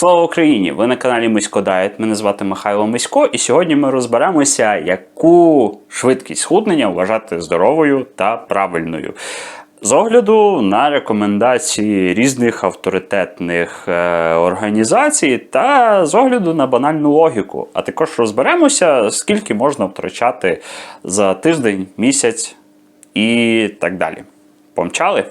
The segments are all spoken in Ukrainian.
Слава Україні! Ви на каналі Мисько Дайет. Мене звати Михайло Мисько, і сьогодні ми розберемося, яку швидкість схуднення вважати здоровою та правильною. З огляду на рекомендації різних авторитетних е, організацій та з огляду на банальну логіку. А також розберемося, скільки можна втрачати за тиждень, місяць і так далі. Помчали?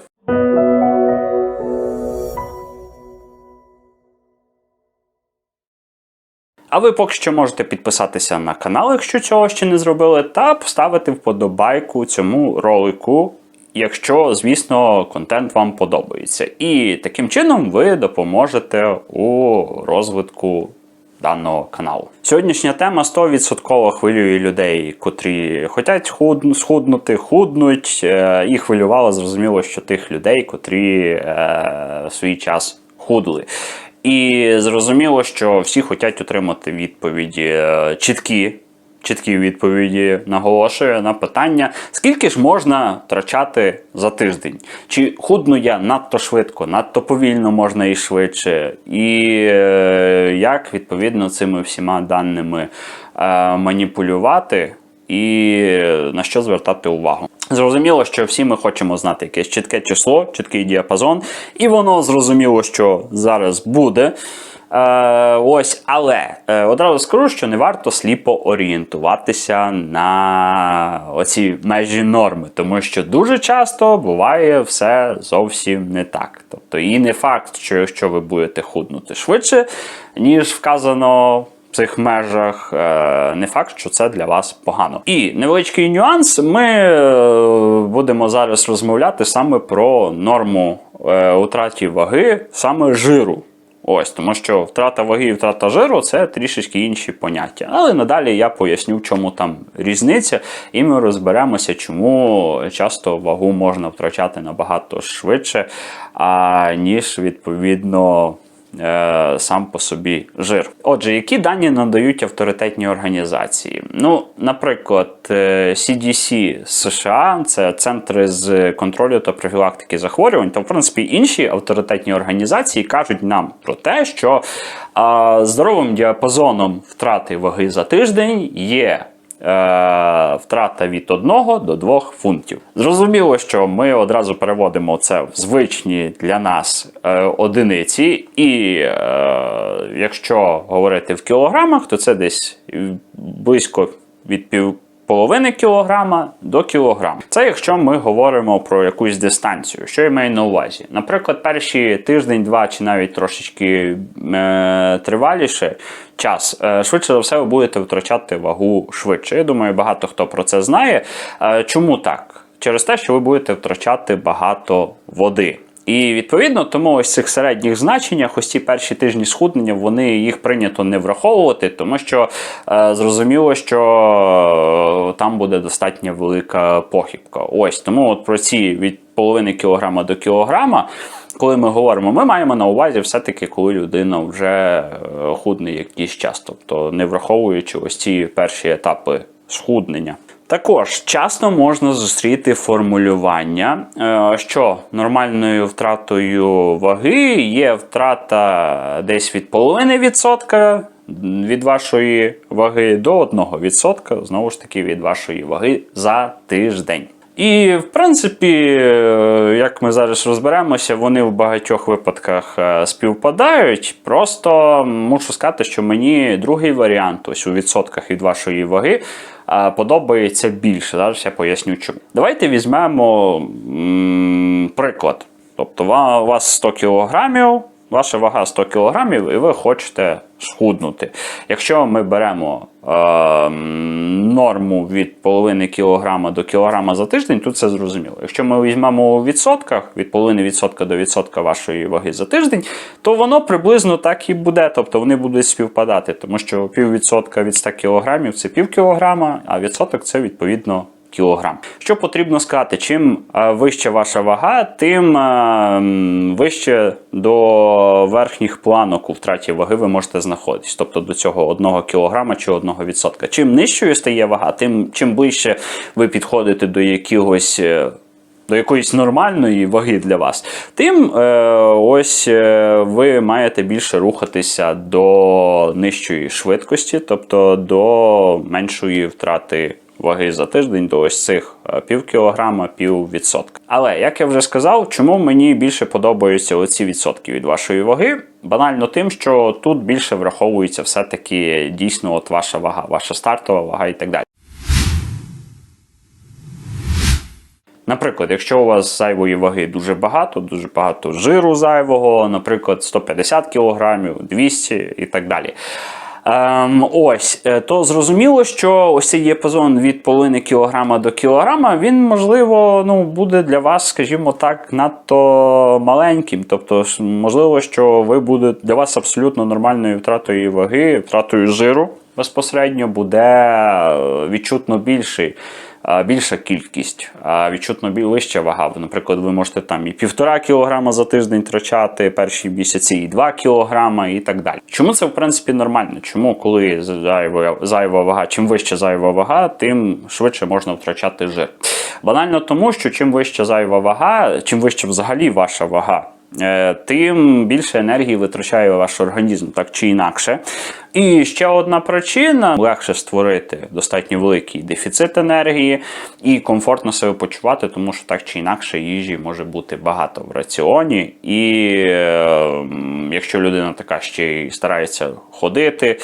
А ви поки що можете підписатися на канал, якщо цього ще не зробили, та поставити вподобайку цьому ролику, якщо, звісно, контент вам подобається. І таким чином ви допоможете у розвитку даного каналу. Сьогоднішня тема 100% хвилює людей, котрі хочуть худ... схуднути, худнуть. Е, І хвилювало, зрозуміло, що тих людей, котрі е, в свій час худли. І зрозуміло, що всі хочуть отримати відповіді е, чіткі. Чіткі відповіді наголошую на питання, скільки ж можна втрачати за тиждень? Чи худну я надто швидко, надто повільно можна і швидше, і е, як відповідно цими всіма даними е, маніпулювати, і на що звертати увагу? Зрозуміло, що всі ми хочемо знати якесь чітке число, чіткий діапазон, і воно зрозуміло, що зараз буде. Е, ось, але е, одразу скажу, що не варто сліпо орієнтуватися на оці межі норми, тому що дуже часто буває все зовсім не так. Тобто, і не факт, що якщо ви будете худнути швидше, ніж вказано. Цих межах е, не факт, що це для вас погано. І невеличкий нюанс. Ми е, будемо зараз розмовляти саме про норму е, утраті ваги, саме жиру. Ось, тому що втрата ваги і втрата жиру це трішечки інші поняття. Але надалі я поясню, в чому там різниця, і ми розберемося, чому часто вагу можна втрачати набагато швидше, а, ніж відповідно. Е, Сам по собі жир. Отже, які дані надають авторитетні організації? Ну, наприклад, е, CDC США, це центри з контролю та профілактики захворювань, та в принципі інші авторитетні організації кажуть нам про те, що а, здоровим діапазоном втрати ваги за тиждень є. Е, Втрата від 1 до 2 фунтів. Зрозуміло, що ми одразу переводимо це в звичні для нас е, одиниці, і е, якщо говорити в кілограмах, то це десь близько від пів половини кілограма до кілограма. Це якщо ми говоримо про якусь дистанцію. Що я маю на увазі? Наприклад, перші тиждень, два чи навіть трошечки е, триваліше час, е, швидше за все, ви будете втрачати вагу швидше. Я думаю, багато хто про це знає. Е, чому так? Через те, що ви будете втрачати багато води. І відповідно тому ось цих середніх значеннях, ось ці перші тижні схуднення, вони їх прийнято не враховувати, тому що е, зрозуміло, що е, там буде достатньо велика похибка. Ось тому от про ці від половини кілограма до кілограма. Коли ми говоримо, ми маємо на увазі все-таки, коли людина вже е, худне якийсь час, тобто не враховуючи ось ці перші етапи схуднення. Також часто можна зустріти формулювання, е, що нормальною втратою ваги є втрата десь від половини відсотка від вашої ваги до 1%, знову ж таки, від вашої ваги за тиждень. І, в принципі, е, як ми зараз розберемося, вони в багатьох випадках е, співпадають. Просто мушу сказати, що мені другий варіант, ось у відсотках від вашої ваги, е, подобається більше. Зараз я поясню чому. Давайте візьмемо м, приклад. Тобто, у вас 100 кілограмів, ваша вага 100 кілограмів, і ви хочете схуднути. Якщо ми беремо е, норму від половини кілограма до кілограма за тиждень, тут це зрозуміло. Якщо ми візьмемо у відсотках від половини відсотка до відсотка вашої ваги за тиждень, то воно приблизно так і буде. Тобто вони будуть співпадати, тому що піввідсотка від 100 кілограмів це пів кілограма, а відсоток це відповідно кілограм. Що потрібно сказати? Чим е, вища ваша вага, тим е, вище до верхніх планок у втраті ваги ви можете знаходитись, тобто до цього 1 кілограма чи 1 відсотка. Чим нижчою стає вага, тим чим ближче ви підходите до якихось е, до якоїсь нормальної ваги для вас, тим е, ось е, ви маєте більше рухатися до нижчої швидкості, тобто до меншої втрати ваги за тиждень до ось цих е, пів кілограма, пів відсотка. Але як я вже сказав, чому мені більше подобаються оці відсотки від вашої ваги? Банально тим, що тут більше враховується все-таки дійсно от ваша вага, ваша стартова вага і так далі. Наприклад, якщо у вас зайвої ваги дуже багато, дуже багато жиру зайвого, наприклад, 150 кг, 200 і так далі. Ем, ось, е, то зрозуміло, що ось цей діапазон від половини кілограма до кілограма, він, можливо, ну, буде для вас, скажімо так, надто маленьким. Тобто, можливо, що ви буде для вас абсолютно нормальною втратою ваги, втратою жиру безпосередньо буде е, відчутно більший. Більша кількість, відчутно вища вага. Наприклад, ви можете там і півтора кілограма за тиждень втрачати перші місяці, і 2 кілограма, і так далі. Чому це в принципі нормально? Чому, коли зайва, зайва вага, чим вища зайва вага, тим швидше можна втрачати жир. Банально тому, що чим вища зайва вага, чим вища взагалі ваша вага. Е, Тим більше енергії витрачає ваш організм, так чи інакше. І ще одна причина: легше створити достатньо великий дефіцит енергії і комфортно себе почувати, тому що так чи інакше їжі може бути багато в раціоні. І е, якщо людина така ще й старається ходити,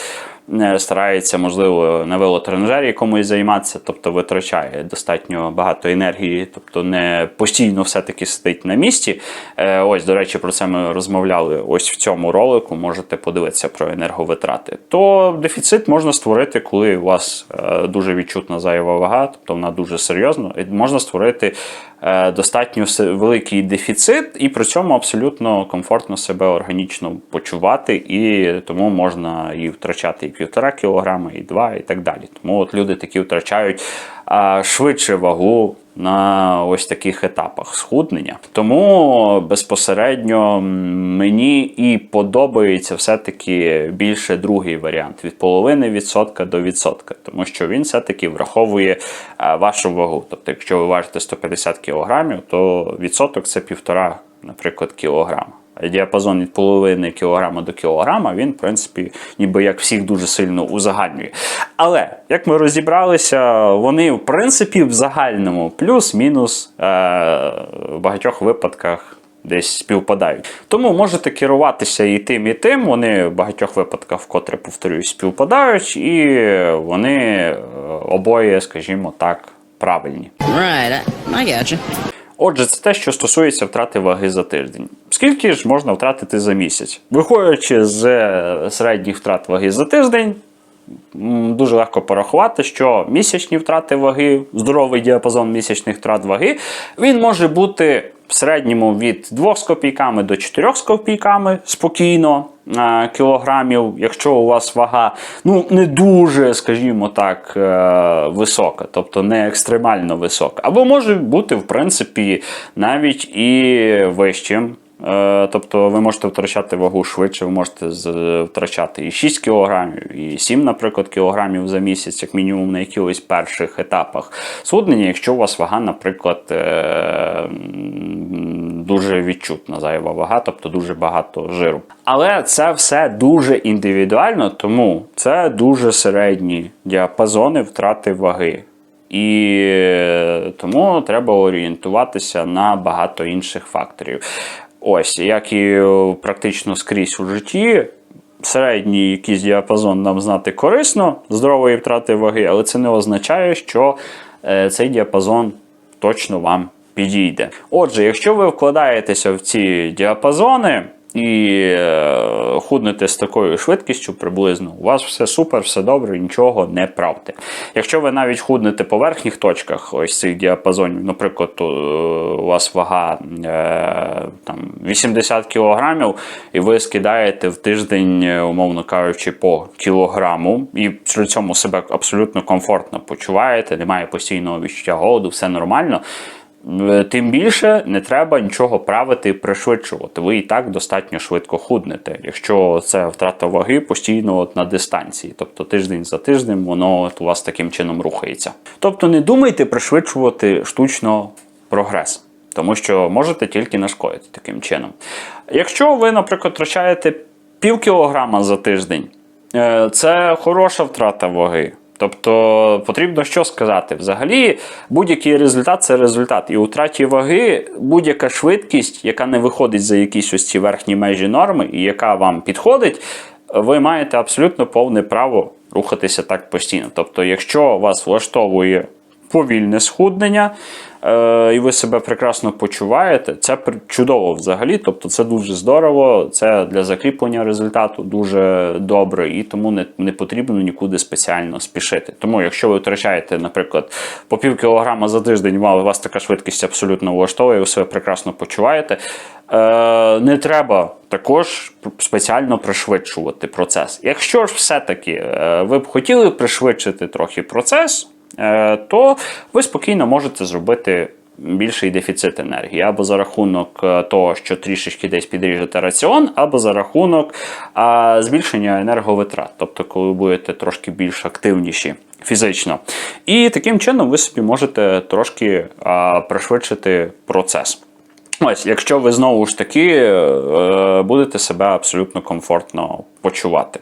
старається, можливо, на велотренажері комусь займатися, тобто витрачає достатньо багато енергії, тобто не постійно все-таки сидить на місці. Е, Ось, до речі, про це ми розмовляли ось в цьому ролику. Можете подивитися про енерговитрати. То дефіцит можна створити, коли у вас е, дуже відчутна зайва вага, тобто вона дуже серйозна. І Можна створити е, достатньо великий дефіцит і при цьому абсолютно комфортно себе органічно почувати, і тому можна і втрачати і півтора кілограма, і два, і так далі. Тому от люди такі втрачають швидше вагу на ось таких етапах схуднення. Тому безпосередньо мені і подобається все-таки більше другий варіант від половини відсотка до відсотка, тому що він все-таки враховує е, вашу вагу. Тобто, якщо ви важите 150 кілограмів, то відсоток це півтора, наприклад, кілограма. Діапазон від половини кілограма до кілограма, він, в принципі, ніби як всіх дуже сильно узагальнює. Але як ми розібралися, вони, в принципі, в загальному плюс-мінус е- в багатьох випадках десь співпадають. Тому можете керуватися і тим, і тим. Вони в багатьох випадках, вкотре повторюю, співпадають, і вони е, обоє, скажімо так, правильні. Right, I, I gotcha. Отже, це те, що стосується втрати ваги за тиждень. Скільки ж можна втратити за місяць? Виходячи з е, середніх втрат ваги за тиждень, дуже легко порахувати, що місячні втрати ваги, здоровий діапазон місячних втрат ваги, він може бути в середньому від 2 з копійками до 4 з копійками спокійно е, кілограмів, якщо у вас вага ну, не дуже, скажімо так, е, висока, тобто не екстремально висока. Або може бути, в принципі, навіть і вищим. Е, Тобто ви можете втрачати вагу швидше, ви можете втрачати і 6 кілограмів, і 7, наприклад, кілограмів за місяць, як мінімум на якихось перших етапах схуднення, якщо у вас вага, наприклад, е, дуже відчутна зайва вага, тобто дуже багато жиру. Але це все дуже індивідуально, тому це дуже середні діапазони втрати ваги. І е, тому треба орієнтуватися на багато інших факторів. Ось, як і е, практично скрізь у житті, середній якийсь діапазон нам знати корисно, здорової втрати ваги, але це не означає, що е, цей діапазон точно вам підійде. Отже, якщо ви вкладаєтеся в ці діапазони і е, худнете з такою швидкістю приблизно, у вас все супер, все добре, нічого не правте. Якщо ви навіть худнете по верхніх точках ось цих діапазонів, наприклад, е, у вас вага е, там, 80 кілограмів, і ви скидаєте в тиждень, умовно кажучи, по кілограму, і при цьому себе абсолютно комфортно почуваєте, немає постійного відчуття голоду, все нормально. Е, Тим більше не треба нічого правити і пришвидшувати. Ви і так достатньо швидко худнете, якщо це втрата ваги постійно от на дистанції, тобто тиждень за тижнем воно от у вас таким чином рухається. Тобто не думайте пришвидшувати штучно прогрес. тому що можете тільки нашкодити таким чином. Якщо ви, наприклад, втрачаєте пів кілограма за тиждень, е, це хороша втрата ваги. Тобто потрібно що сказати? Взагалі, будь-який результат це результат. І у втраті ваги будь-яка швидкість, яка не виходить за якісь ось ці верхні межі норми, і яка вам підходить, ви маєте абсолютно повне право рухатися так постійно. Тобто, якщо вас влаштовує повільне схуднення, і ви себе прекрасно почуваєте, це чудово взагалі. Тобто, це дуже здорово, це для закріплення результату дуже добре, і тому не, не потрібно нікуди спеціально спішити. Тому, якщо ви втрачаєте, наприклад, по пів кілограма за тиждень, мало у вас така швидкість абсолютно влаштовує, ви себе прекрасно почуваєте. Е, не треба також спеціально пришвидшувати процес. Якщо ж все-таки е, ви б хотіли пришвидшити трохи процес, е, то ви спокійно можете зробити більший дефіцит енергії або за рахунок е, того, що трішечки десь підріжете раціон, або за рахунок а, збільшення енерговитрат, тобто коли будете трошки більш активніші фізично. І таким чином ви собі можете трошки а, пришвидшити процес. Ось, якщо ви знову ж таки е, будете себе абсолютно комфортно почувати.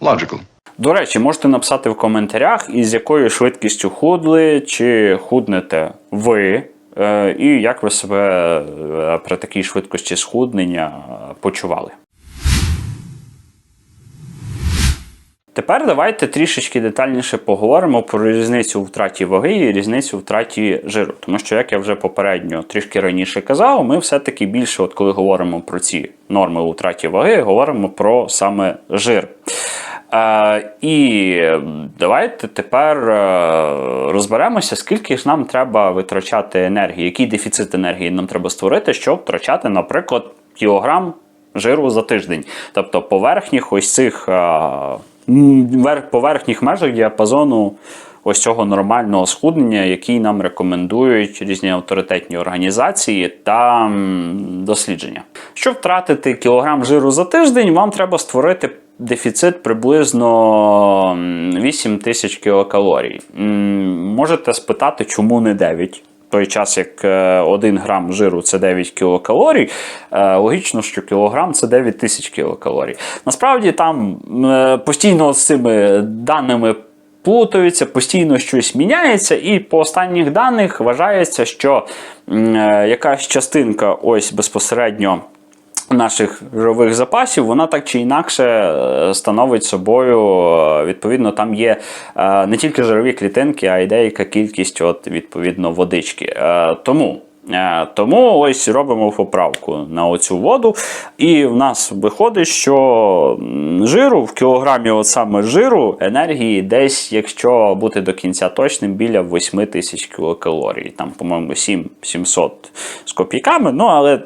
Logical. До речі, можете написати в коментарях, із якою швидкістю худли, чи худнете ви, е, і як ви себе е, при такій швидкості схуднення е, почували. Тепер давайте трішечки детальніше поговоримо про різницю втраті ваги і різницю втраті жиру. Тому що, як я вже попередньо трішки раніше казав, ми все-таки більше, от коли говоримо про ці норми у втраті ваги, говоримо про саме жир. Е, і давайте тепер е, розберемося, скільки ж нам треба витрачати енергії, який дефіцит енергії нам треба створити, щоб втрачати, наприклад, кілограм жиру за тиждень. Тобто по верхніх ось цих е, м, вер- по верхніх межах діапазону ось цього нормального схуднення, який нам рекомендують різні авторитетні організації та дослідження. Щоб втратити кілограм жиру за тиждень, вам треба створити дефіцит приблизно 8 тисяч кілокалорій. Можете спитати, чому не 9? В той час, як 1 грам жиру це 9 кілокалорій, е, логічно, що кілограм це 9 тисяч кілокалорій. Насправді там е, постійно з цими даними плутаються, постійно щось міняється, і по останніх даних вважається, що е, якась частинка ось безпосередньо. Наших жирових запасів, вона так чи інакше е, становить собою, е, відповідно, там є е, не тільки жирові клітинки, а й деяка кількість, от, відповідно, водички. Тому. Тому ось робимо поправку на оцю воду, і в нас виходить, що жиру в кілограмі, от саме жиру, енергії десь, якщо бути до кінця точним, біля 8 тисяч кілокалорій. Там, по-моєму, 7 700 з копійками. Ну, але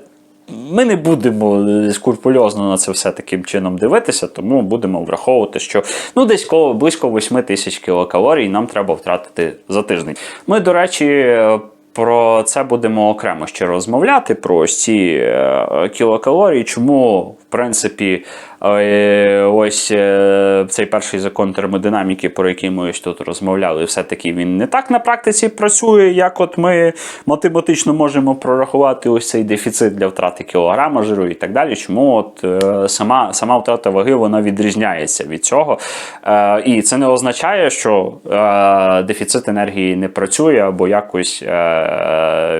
ми не будемо скрупульозно на це все таким чином дивитися, тому будемо враховувати, що ну десь коло близько 8 тисяч кілокалорій нам треба втратити за тиждень. Ми, до речі. Про це будемо окремо ще розмовляти про ось ці е, кілокалорії. Чому, в принципі, е, ось е, цей перший закон термодинаміки, про який ми ось тут розмовляли, все-таки він не так на практиці працює, як от ми математично можемо прорахувати ось цей дефіцит для втрати кілограма жиру і так далі. Чому от сама, сама втрата ваги вона відрізняється від цього. І це не означає, що дефіцит енергії не працює або якось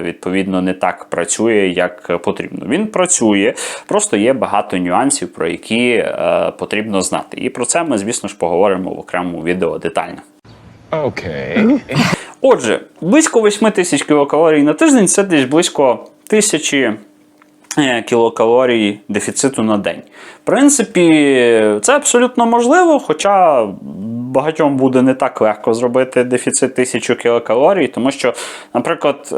відповідно не так працює, як потрібно. Він працює, просто є багато нюансів, про які е, потрібно знати. І про це ми, звісно ж, поговоримо в окремому відео детально. Okay. Отже, близько 8 тисяч кілокалорій на тиждень це десь близько тисячі е, кілокалорій дефіциту на день. В принципі, це абсолютно можливо, хоча багатьом буде не так легко зробити дефіцит 1000 кілокалорій, тому що, наприклад, е,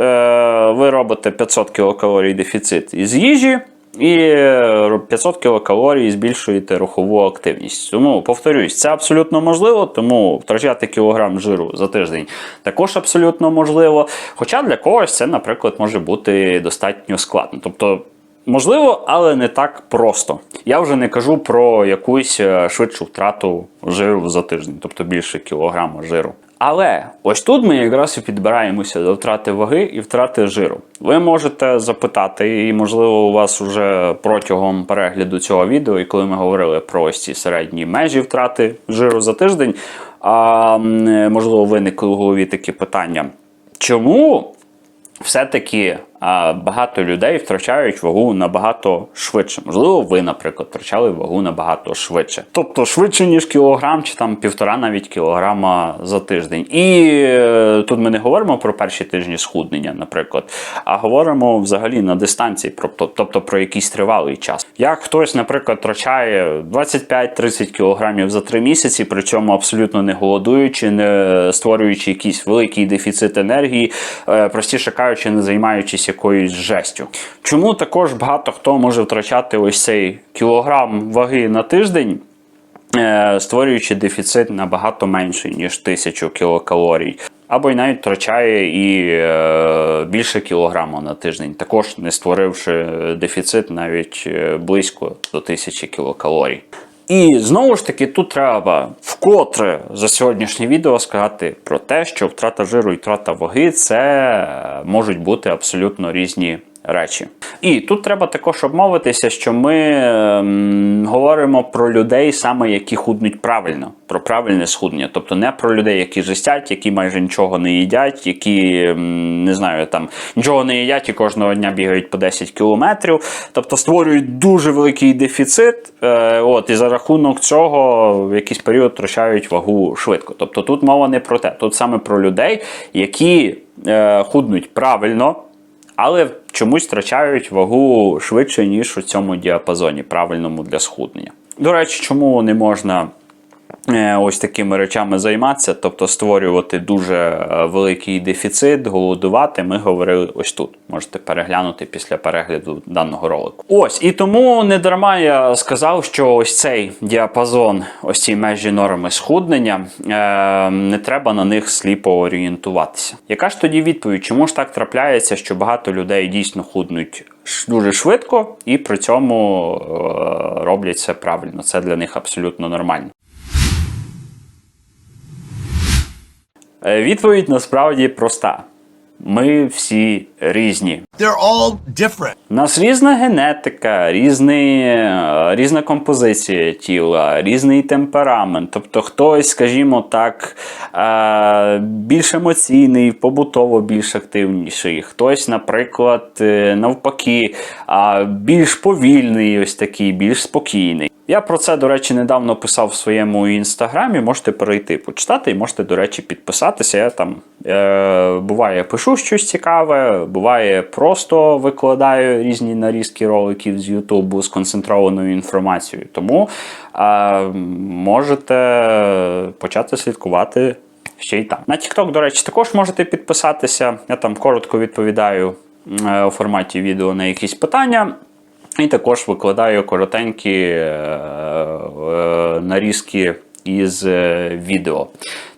ви робите 500 кілокалорій дефіцит із їжі. І е, 500 кілокалорій збільшуєте рухову активність. Тому повторюсь, це абсолютно можливо, тому втрачати кілограм жиру за тиждень також абсолютно можливо. Хоча для когось це, наприклад, може бути достатньо складно. Тобто. Можливо, але не так просто. Я вже не кажу про якусь е, швидшу втрату жиру за тиждень, тобто більше кілограма жиру. Але ось тут ми якраз і підбираємося до втрати ваги і втрати жиру. Ви можете запитати, і можливо, у вас вже протягом перегляду цього відео, і коли ми говорили про ось ці середні межі втрати жиру за тиждень, а, можливо, виникли у голові такі питання. Чому все-таки багато людей втрачають вагу набагато швидше. Можливо, ви, наприклад, втрачали вагу набагато швидше. Тобто швидше, ніж кілограм, чи там півтора навіть кілограма за тиждень. І е, тут ми не говоримо про перші тижні схуднення, наприклад, а говоримо взагалі на дистанції, тобто, про якийсь тривалий час. Як хтось, наприклад, втрачає 25-30 кілограмів за три місяці, при цьому абсолютно не голодуючи, не створюючи якийсь великий дефіцит енергії, е, простіше кажучи, не займаючись якоюсь жестю. Чому також багато хто може втрачати ось цей кілограм ваги на тиждень? е, Створюючи дефіцит набагато менший, ніж 1000 кілокалорій, або й навіть втрачає і е, більше кілограма на тиждень, також не створивши дефіцит навіть е, близько до 1000 кілокалорій. І знову ж таки, тут треба вкотре за сьогоднішнє відео сказати про те, що втрата жиру і втрата ваги це можуть бути абсолютно різні речі. І тут треба також обмовитися, що ми ем, говоримо про людей, саме які худнуть правильно, про правильне схуднення. Тобто не про людей, які жестять, які майже нічого не їдять, які ем, не знаю, там нічого не їдять і кожного дня бігають по 10 кілометрів. Тобто створюють дуже великий дефіцит. Е, от, і за рахунок цього в якийсь період втрачають вагу швидко. Тобто тут мова не про те, тут саме про людей, які е, худнуть правильно але чомусь втрачають вагу швидше, ніж у цьому діапазоні, правильному для схуднення. До речі, чому не можна ось такими речами займатися, тобто створювати дуже е, великий дефіцит, голодувати, ми говорили ось тут. Можете переглянути після перегляду даного ролику. Ось, і тому не дарма я сказав, що ось цей діапазон, ось ці межі норми схуднення, е, не треба на них сліпо орієнтуватися. Яка ж тоді відповідь? Чому ж так трапляється, що багато людей дійсно худнуть дуже швидко і при цьому е, роблять це правильно? Це для них абсолютно нормально. Відповідь насправді проста. Ми всі різні. They're all different. У нас різна генетика, різний, е, різна композиція тіла, різний темперамент. Тобто хтось, скажімо так, е, більш емоційний, побутово більш активніший, хтось, наприклад, е, навпаки, більш повільний, ось такий, більш спокійний. Я про це, до речі, недавно писав в своєму інстаграмі. Можете перейти почитати і можете, до речі, підписатися. Я там е, буває пишу щось цікаве, буває просто викладаю різні нарізки роликів з Ютубу з концентрованою інформацією. Тому е, можете почати слідкувати. Ще й там. На TikTok, до речі, також можете підписатися. Я там коротко відповідаю е, у форматі відео на якісь питання. І також викладаю коротенькі е, е, нарізки із е, відео.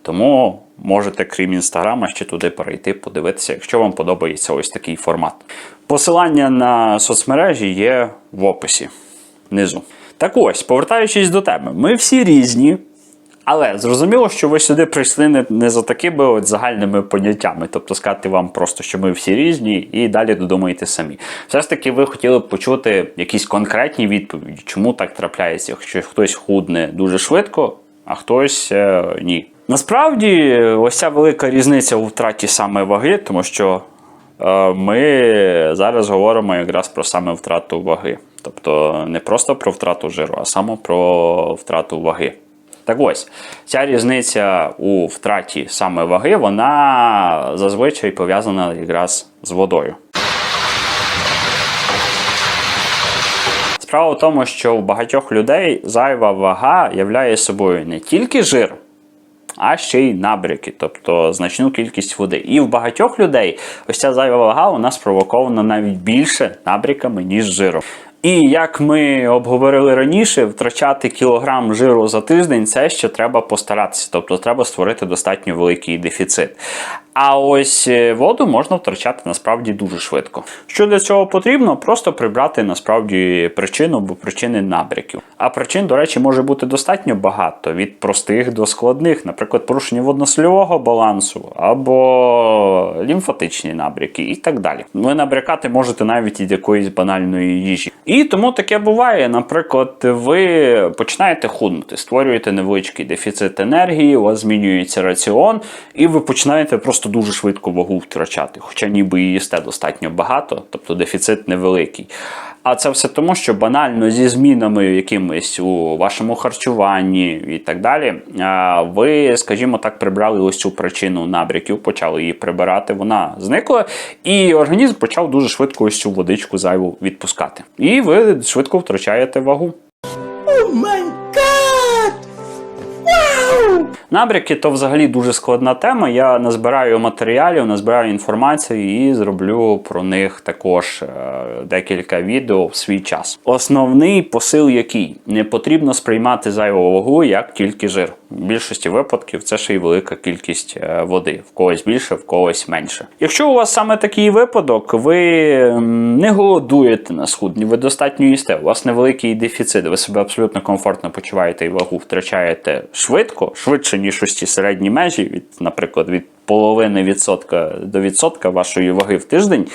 Тому можете, крім інстаграма, ще туди перейти, подивитися, якщо вам подобається ось такий формат. Посилання на соцмережі є в описі внизу. Так ось, повертаючись до теми, ми всі різні. Але зрозуміло, що ви сюди прийшли не, не за такими от загальними поняттями, тобто сказати вам просто, що ми всі різні, і далі додумаєте самі. Все ж таки, ви хотіли б почути якісь конкретні відповіді, чому так трапляється, якщо хтось худне дуже швидко, а хтось е, ні. Насправді, ось ця велика різниця у втраті саме ваги, тому що е, ми зараз говоримо якраз про саме втрату ваги. Тобто не просто про втрату жиру, а саме про втрату ваги. Так ось, ця різниця у втраті саме ваги, вона зазвичай пов'язана якраз з водою. Справа в тому, що у багатьох людей зайва вага являє собою не тільки жир, а ще й набряки, тобто значну кількість води. І в багатьох людей ось ця зайва вага у нас спровокована навіть більше набряками, ніж жиром. І як ми обговорили раніше, втрачати кілограм жиру за тиждень це ще треба постаратися, тобто треба створити достатньо великий дефіцит. А ось е, воду можна втрачати насправді дуже швидко. Що для цього потрібно? Просто прибрати насправді причину або причини набряків. А причин, до речі, може бути достатньо багато від простих до складних, наприклад, порушення водно-сольового балансу або лімфатичні набряки і так далі. Ви набрякати можете навіть від якоїсь банальної їжі. І тому таке буває. Наприклад, ви починаєте худнути, створюєте невеличкий дефіцит енергії, у вас змінюється раціон, і ви починаєте просто дуже швидко вагу втрачати, хоча ніби і їсте достатньо багато, тобто дефіцит невеликий. А це все тому, що банально зі змінами якимись у вашому харчуванні і так далі, ви, скажімо так, прибрали ось цю причину набряків, почали її прибирати, вона зникла, і організм почав дуже швидко ось цю водичку зайву відпускати. І ви швидко втрачаєте вагу. Набряки то взагалі дуже складна тема. Я назбираю матеріалів, назбираю інформацію і зроблю про них також е, декілька відео в свій час. Основний посил який не потрібно сприймати зайву вагу як тільки жир. В більшості випадків це ще й велика кількість е, води. В когось більше, в когось менше. Якщо у вас саме такий випадок, ви не голодуєте на схудні, ви достатньо їсте, у вас невеликий дефіцит, ви себе абсолютно комфортно почуваєте і вагу втрачаєте швидко, швидше, ніж ось ці середні межі, від, наприклад, від половини відсотка до відсотка вашої ваги в тиждень.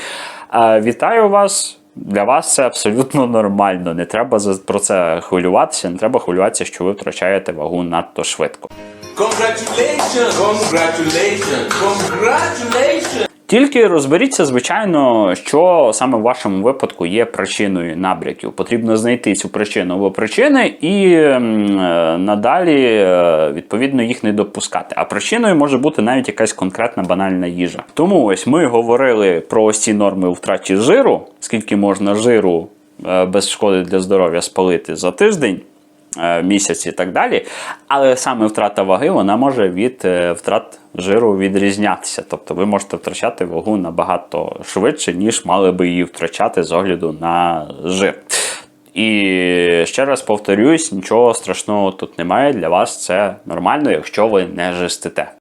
Вітаю вас! Для вас це абсолютно нормально. Не треба про це хвилюватися, не треба хвилюватися, що ви втрачаєте вагу надто швидко. Congratulations! Congratulations! Congratulations! Тільки розберіться, звичайно, що саме в вашому випадку є причиною набряків. Потрібно знайти цю причину або причини і е, надалі е, відповідно їх не допускати. А причиною може бути навіть якась конкретна банальна їжа. Тому ось ми говорили про ось ці норми у втраті жиру, скільки можна жиру е, без шкоди для здоров'я спалити за тиждень. Е, Місяць і так далі, але саме втрата ваги вона може від е, втрат жиру відрізнятися. Тобто ви можете втрачати вагу набагато швидше, ніж мали би її втрачати з огляду на жир. І ще раз повторюсь, нічого страшного тут немає. Для вас це нормально, якщо ви не жестите.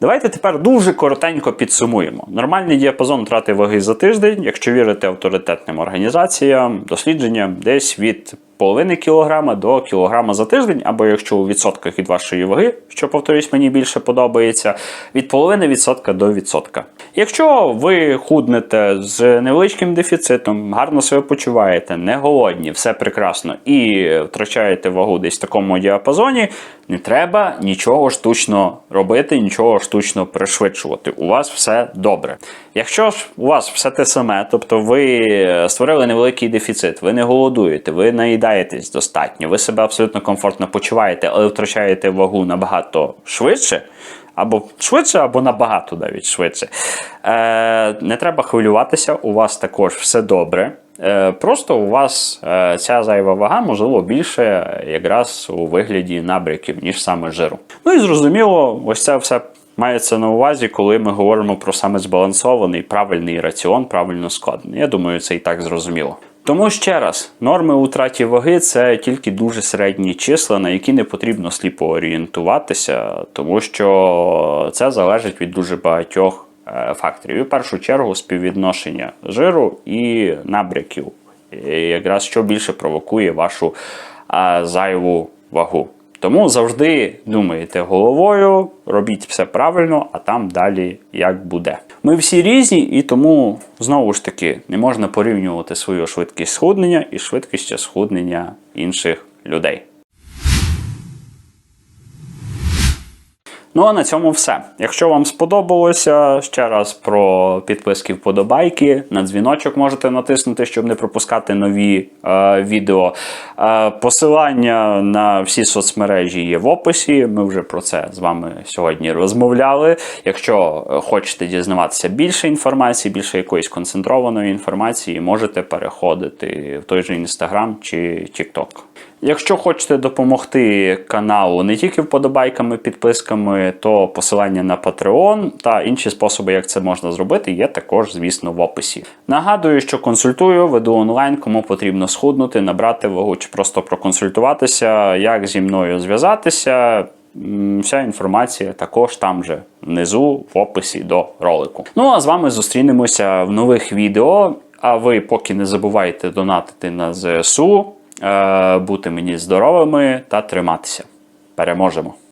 Давайте тепер дуже коротенько підсумуємо. Нормальний діапазон втрати ваги за тиждень, якщо вірити авторитетним організаціям, дослідженням, десь від половини кілограма до кілограма за тиждень, або якщо у відсотках від вашої ваги, що повторюсь, мені більше подобається, від половини відсотка до відсотка. Якщо ви худнете з невеличким дефіцитом, гарно себе почуваєте, не голодні, все прекрасно, і втрачаєте вагу десь в такому діапазоні, не треба нічого штучно робити, нічого штучно пришвидшувати. У вас все добре. Якщо ж у вас все те саме, тобто ви створили невеликий дефіцит, ви не голодуєте, ви наїдаєтесь достатньо, ви себе абсолютно комфортно почуваєте, але втрачаєте вагу набагато швидше. Або швидше, або набагато навіть швидше. Е, не треба хвилюватися, у вас також все добре. Е, просто у вас е, ця зайва вага, можливо, більше якраз у вигляді набряків, ніж саме жиру. Ну і зрозуміло, ось це все мається на увазі, коли ми говоримо про саме збалансований, правильний раціон, правильно складений. Я думаю, це і так зрозуміло. Тому ще раз, норми у траті ваги це тільки дуже середні числа, на які не потрібно сліпо орієнтуватися, тому що це залежить від дуже багатьох е, факторів. І в першу чергу співвідношення жиру і набряків, І якраз що більше провокує вашу а, зайву вагу. Тому завжди думайте головою, робіть все правильно, а там далі як буде. Ми всі різні, і тому знову ж таки не можна порівнювати свою швидкість схуднення і швидкість схуднення інших людей. Ну а на цьому все. Якщо вам сподобалося, ще раз про підписки вподобайки, на дзвіночок можете натиснути, щоб не пропускати нові е, відео. Е, посилання на всі соцмережі є в описі. Ми вже про це з вами сьогодні розмовляли. Якщо е, хочете дізнаватися більше інформації, більше якоїсь концентрованої інформації, можете переходити в той же Instagram чи TikTok. Якщо хочете допомогти каналу не тільки вподобайками, підписками, то посилання на Patreon та інші способи, як це можна зробити, є також, звісно, в описі. Нагадую, що консультую, веду онлайн, кому потрібно схуднути, набрати вагу чи просто проконсультуватися, як зі мною зв'язатися. Вся інформація також там же внизу в описі до ролику. Ну а з вами зустрінемося в нових відео. А ви поки не забувайте донатити на ЗСУ, бути мені здоровими та триматися. Переможемо!